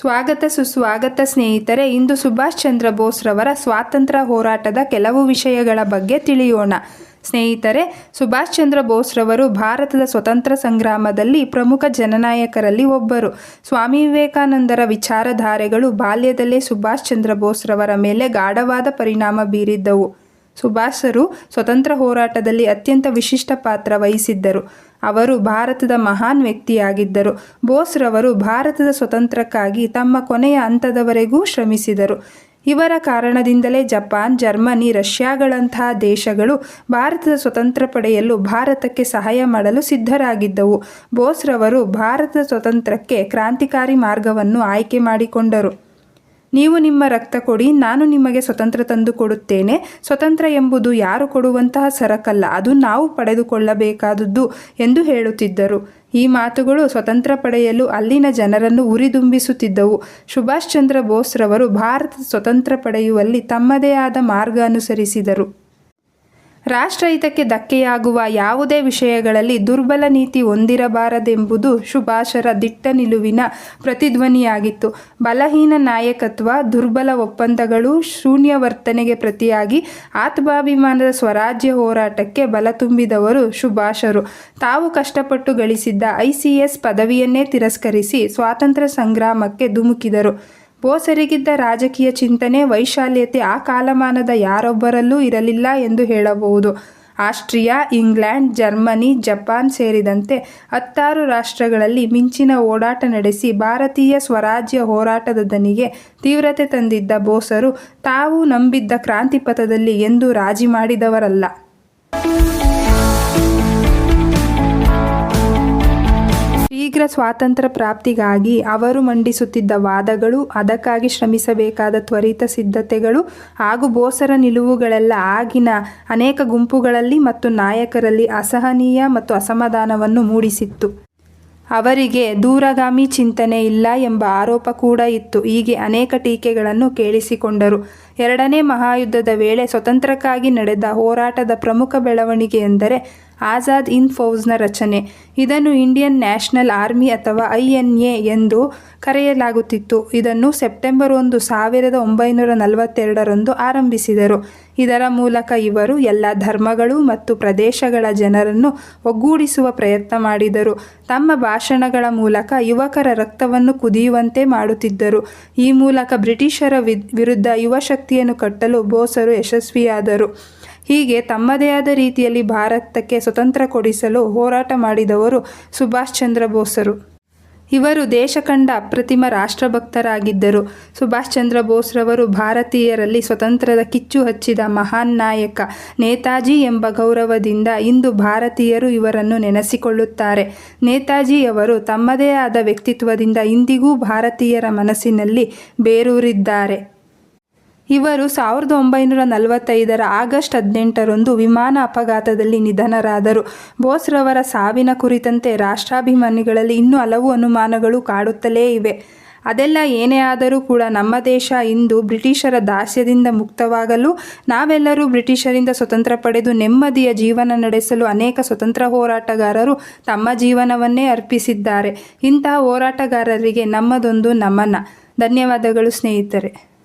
ಸ್ವಾಗತ ಸುಸ್ವಾಗತ ಸ್ನೇಹಿತರೆ, ಇಂದು ಸುಭಾಷ್ ಚಂದ್ರ ಬೋಸ್ರವರ ಸ್ವಾತಂತ್ರ್ಯ ಹೋರಾಟದ ಕೆಲವು ವಿಷಯಗಳ ಬಗ್ಗೆ ತಿಳಿಯೋಣ. ಸ್ನೇಹಿತರೆ, ಸುಭಾಷ್ ಚಂದ್ರ ಬೋಸ್ರವರು ಭಾರತದ ಸ್ವತಂತ್ರ ಸಂಗ್ರಾಮದಲ್ಲಿ ಪ್ರಮುಖ ಜನನಾಯಕರಲ್ಲಿ ಒಬ್ಬರು. ಸ್ವಾಮಿ ವಿವೇಕಾನಂದರ ವಿಚಾರಧಾರೆಗಳು ಬಾಲ್ಯದಲ್ಲೇ ಸುಭಾಷ್ ಚಂದ್ರ ಬೋಸ್ರವರ ಮೇಲೆ ಗಾಢವಾದ ಪರಿಣಾಮ ಬೀರಿದ್ದವು. ಸುಭಾಷರು ಸ್ವತಂತ್ರ ಹೋರಾಟದಲ್ಲಿ ಅತ್ಯಂತ ವಿಶಿಷ್ಟ ಪಾತ್ರ ವಹಿಸಿದ್ದರು. ಅವರು ಭಾರತದ ಮಹಾನ್ ವ್ಯಕ್ತಿಯಾಗಿದ್ದರು. ಬೋಸ್ರವರು ಭಾರತದ ಸ್ವತಂತ್ರಕ್ಕಾಗಿ ತಮ್ಮ ಕೊನೆಯ ಹಂತದವರೆಗೂ ಶ್ರಮಿಸಿದರು. ಇವರ ಕಾರಣದಿಂದಲೇ ಜಪಾನ್, ಜರ್ಮನಿ, ರಷ್ಯಾಗಳಂತಹ ದೇಶಗಳು ಭಾರತದ ಸ್ವತಂತ್ರ ಪಡೆಯಲು ಭಾರತಕ್ಕೆ ಸಹಾಯ ಮಾಡಲು ಸಿದ್ಧರಾಗಿದ್ದವು. ಬೋಸ್ರವರು ಭಾರತದ ಸ್ವತಂತ್ರಕ್ಕೆ ಕ್ರಾಂತಿಕಾರಿ ಮಾರ್ಗವನ್ನು ಆಯ್ಕೆ ಮಾಡಿಕೊಂಡರು. ನೀವು ನಿಮ್ಮ ರಕ್ತ ಕೊಡಿ, ನಾನು ನಿಮಗೆ ಸ್ವತಂತ್ರ ತಂದು ಕೊಡುತ್ತೇನೆ. ಸ್ವತಂತ್ರ ಎಂಬುದು ಯಾರು ಕೊಡುವಂತಹ ಸರಕಲ್ಲ, ಅದು ನಾವು ಪಡೆದುಕೊಳ್ಳಬೇಕಾದದ್ದು ಎಂದು ಹೇಳುತ್ತಿದ್ದರು. ಈ ಮಾತುಗಳು ಸ್ವತಂತ್ರ ಪಡೆಯಲು ಅಲ್ಲಿನ ಜನರನ್ನು ಉರಿದುಂಬಿಸುತ್ತಿದ್ದವು. ಸುಭಾಷ್ ಚಂದ್ರ ಬೋಸ್ರವರು ಭಾರತ ಸ್ವತಂತ್ರ ಪಡೆಯುವಲ್ಲಿ ತಮ್ಮದೇ ಆದ ಮಾರ್ಗ ಅನುಸರಿಸಿದರು. ರಾಷ್ಟ್ರಹಿತಕ್ಕೆ ಧಕ್ಕೆಯಾಗುವ ಯಾವುದೇ ವಿಷಯಗಳಲ್ಲಿ ದುರ್ಬಲ ನೀತಿ ಹೊಂದಿರಬಾರದೆಂಬುದು ಸುಭಾಷರ ದಿಟ್ಟ ನಿಲುವಿನ ಪ್ರತಿಧ್ವನಿಯಾಗಿತ್ತು. ಬಲಹೀನ ನಾಯಕತ್ವ, ದುರ್ಬಲ ಒಪ್ಪಂದಗಳು ಶೂನ್ಯ ವರ್ತನೆಗೆ ಪ್ರತಿಯಾಗಿ ಆತ್ಮಾಭಿಮಾನದ ಸ್ವರಾಜ್ಯ ಹೋರಾಟಕ್ಕೆ ಬಲ ತುಂಬಿದವರು ಸುಭಾಷರು ತಾವು ಕಷ್ಟಪಟ್ಟು ಗಳಿಸಿದ್ದ ಐಸಿಎಸ್ ಪದವಿಯನ್ನೇ ತಿರಸ್ಕರಿಸಿ ಸ್ವಾತಂತ್ರ್ಯ ಸಂಗ್ರಾಮಕ್ಕೆ ಧುಮುಕಿದರು. ಬೋಸರಿಗಿದ್ದ ರಾಜಕೀಯ ಚಿಂತನೆ, ವೈಶಾಲ್ಯತೆ ಆ ಕಾಲಮಾನದ ಯಾರೊಬ್ಬರಲ್ಲೂ ಇರಲಿಲ್ಲ ಎಂದು ಹೇಳಬಹುದು. ಆಸ್ಟ್ರಿಯಾ, ಇಂಗ್ಲೆಂಡ್, ಜರ್ಮನಿ, ಜಪಾನ್ ಸೇರಿದಂತೆ ಹತ್ತಾರು ರಾಷ್ಟ್ರಗಳಲ್ಲಿ ಮಿಂಚಿನ ಓಡಾಟ ನಡೆಸಿ ಭಾರತೀಯ ಸ್ವರಾಜ್ಯ ಹೋರಾಟದ ದನಿಗೆ ತೀವ್ರತೆ ತಂದಿದ್ದ ಬೋಸರು ತಾವು ನಂಬಿದ್ದ ಕ್ರಾಂತಿಪಥದಲ್ಲಿ ಎಂದು ರಾಜಿ ಮಾಡಿದವರಲ್ಲ. ಶೀಘ್ರ ಸ್ವಾತಂತ್ರ್ಯ ಪ್ರಾಪ್ತಿಗಾಗಿ ಅವರು ಮಂಡಿಸುತ್ತಿದ್ದ ವಾದಗಳು, ಅದಕ್ಕಾಗಿ ಶ್ರಮಿಸಬೇಕಾದ ತ್ವರಿತ ಸಿದ್ಧತೆಗಳು ಹಾಗೂ ಬೋಸರ ನಿಲುವುಗಳೆಲ್ಲ ಆಗಿನ ಅನೇಕ ಗುಂಪುಗಳಲ್ಲಿ ಮತ್ತು ನಾಯಕರಲ್ಲಿ ಅಸಹನೀಯ ಮತ್ತು ಅಸಮಾಧಾನವನ್ನು ಮೂಡಿಸಿತ್ತು. ಅವರಿಗೆ ದೂರಗಾಮಿ ಚಿಂತನೆ ಇಲ್ಲ ಎಂಬ ಆರೋಪ ಕೂಡ ಇತ್ತು. ಹೀಗೆ ಅನೇಕ ಟೀಕೆಗಳನ್ನು ಕೇಳಿಸಿಕೊಂಡರು. ಎರಡನೇ ಮಹಾಯುದ್ಧದ ವೇಳೆ ಸ್ವತಂತ್ರಕ್ಕಾಗಿ ನಡೆದ ಹೋರಾಟದ ಪ್ರಮುಖ ಬೆಳವಣಿಗೆ ಎಂದರೆ ಆಜಾದ್ ಇನ್ ಫೌಜ್ನ ರಚನೆ. ಇದನ್ನು ಇಂಡಿಯನ್ ನ್ಯಾಷನಲ್ ಆರ್ಮಿ ಅಥವಾ ಐ ಎನ್ ಎ ಎಂದು ಕರೆಯಲಾಗುತ್ತಿತ್ತು. ಇದನ್ನು ಸೆಪ್ಟೆಂಬರ್ ಒಂದು ಸಾವಿರದ ಒಂಬೈನೂರ ನಲವತ್ತೆರಡರಂದು ಆರಂಭಿಸಿದರು. ಇದರ ಮೂಲಕ ಇವರು ಎಲ್ಲ ಧರ್ಮಗಳು ಮತ್ತು ಪ್ರದೇಶಗಳ ಜನರನ್ನು ಒಗ್ಗೂಡಿಸುವ ಪ್ರಯತ್ನ ಮಾಡಿದರು. ತಮ್ಮ ಭಾಷಣಗಳ ಮೂಲಕ ಯುವಕರ ರಕ್ತವನ್ನು ಕುದಿಯುವಂತೆ ಮಾಡುತ್ತಿದ್ದರು. ಈ ಮೂಲಕ ಬ್ರಿಟಿಷರ ವಿರುದ್ಧ ಯುವಶಕ್ತಿಯನ್ನು ಕಟ್ಟಲು ಬೋಸರು ಯಶಸ್ವಿಯಾದರು. ಹೀಗೆ ತಮ್ಮದೇ ಆದ ರೀತಿಯಲ್ಲಿ ಭಾರತಕ್ಕೆ ಸ್ವತಂತ್ರ ಕೊಡಿಸಲು ಹೋರಾಟ ಮಾಡಿದವರು ಸುಭಾಷ್ ಚಂದ್ರ ಬೋಸರು. ಇವರು ದೇಶ ಕಂಡ ಅಪ್ರತಿಮ ರಾಷ್ಟ್ರಭಕ್ತರಾಗಿದ್ದರು. ಸುಭಾಷ್ ಚಂದ್ರ ಬೋಸ್ರವರು ಭಾರತೀಯರಲ್ಲಿ ಸ್ವತಂತ್ರದ ಕಿಚ್ಚು ಹಚ್ಚಿದ ಮಹಾನ್ ನಾಯಕ ನೇತಾಜಿ ಎಂಬ ಗೌರವದಿಂದ ಇಂದು ಭಾರತೀಯರು ಇವರನ್ನು ನೆನೆಸಿಕೊಳ್ಳುತ್ತಾರೆ. ನೇತಾಜಿಯವರು ತಮ್ಮದೇ ಆದ ವ್ಯಕ್ತಿತ್ವದಿಂದ ಇಂದಿಗೂ ಭಾರತೀಯರ ಮನಸ್ಸಿನಲ್ಲಿ ಬೇರೂರಿದ್ದಾರೆ. ಇವರು ಸಾವಿರದ ಒಂಬೈನೂರ ನಲವತ್ತೈದರ ಆಗಸ್ಟ್ ಹದಿನೆಂಟರಂದು ವಿಮಾನ ಅಪಘಾತದಲ್ಲಿ ನಿಧನರಾದರು. ಬೋಸ್ರವರ ಸಾವಿನ ಕುರಿತಂತೆ ರಾಷ್ಟ್ರಾಭಿಮಾನಿಗಳಲ್ಲಿ ಇನ್ನೂ ಹಲವು ಅನುಮಾನಗಳು ಕಾಡುತ್ತಲೇ ಇವೆ. ಅದೆಲ್ಲ ಏನೇ ಆದರೂ ಕೂಡ ನಮ್ಮ ದೇಶ ಇಂದು ಬ್ರಿಟಿಷರ ದಾಸ್ಯದಿಂದ ಮುಕ್ತವಾಗಲು, ನಾವೆಲ್ಲರೂ ಬ್ರಿಟಿಷರಿಂದ ಸ್ವತಂತ್ರ ಪಡೆದು ನೆಮ್ಮದಿಯ ಜೀವನ ನಡೆಸಲು ಅನೇಕ ಸ್ವತಂತ್ರ ಹೋರಾಟಗಾರರು ತಮ್ಮ ಜೀವನವನ್ನೇ ಅರ್ಪಿಸಿದ್ದಾರೆ. ಇಂತಹ ಹೋರಾಟಗಾರರಿಗೆ ನಮ್ಮದೊಂದು ನಮನ. ಧನ್ಯವಾದಗಳು ಸ್ನೇಹಿತರೆ.